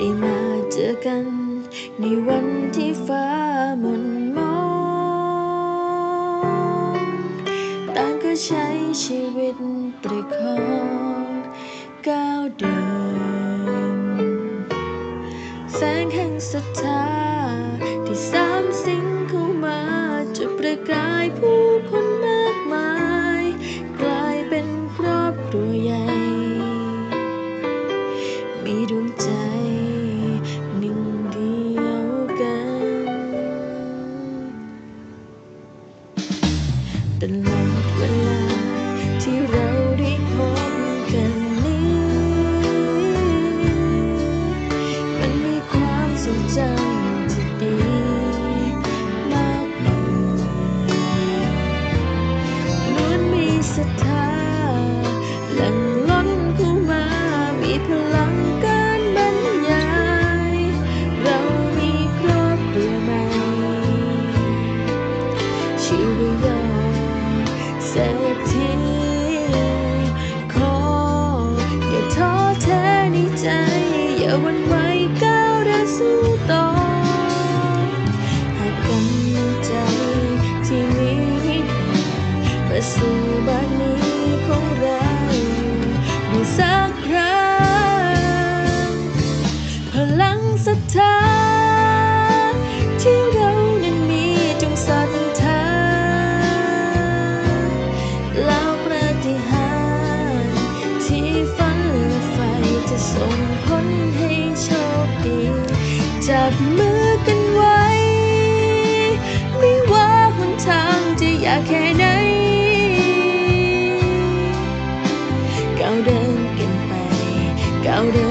ได้มาเจอกัน ในวันที่ฟ้าหม่นมองต่างก็ใช้ชีวิตประคองก้าวเดินแสงแห่งศรัทธาที่สามสิ่งเข้ามาจุดประกายผู้คนมากมาย กลายเป็นครอบครัวใหญ่ มีดวงใจ ตลอดเวลาที่เราได้พบกันนี้ มันมีความทรงจำที่ดีมากมายล้วนมีศรัทธาหลั่งล้นเข้ามามีพลังการบรรยาย เรามีครอบครัวใหม่ชื่อว่ายอด เศรษฐีขออย่าท้อแท้ในใจ อย่าหวันไหวก้าวเดินสู้ต่อหากกำลังใจที่มีให้เธอมาสู่บ้านนี้ของเราดูสักครั้งพลังศรัทธา บมือกันไว้ ไม่ว่าหนทางจะยากแค่ไหนก้าวเดินกันไปก้าวเดิน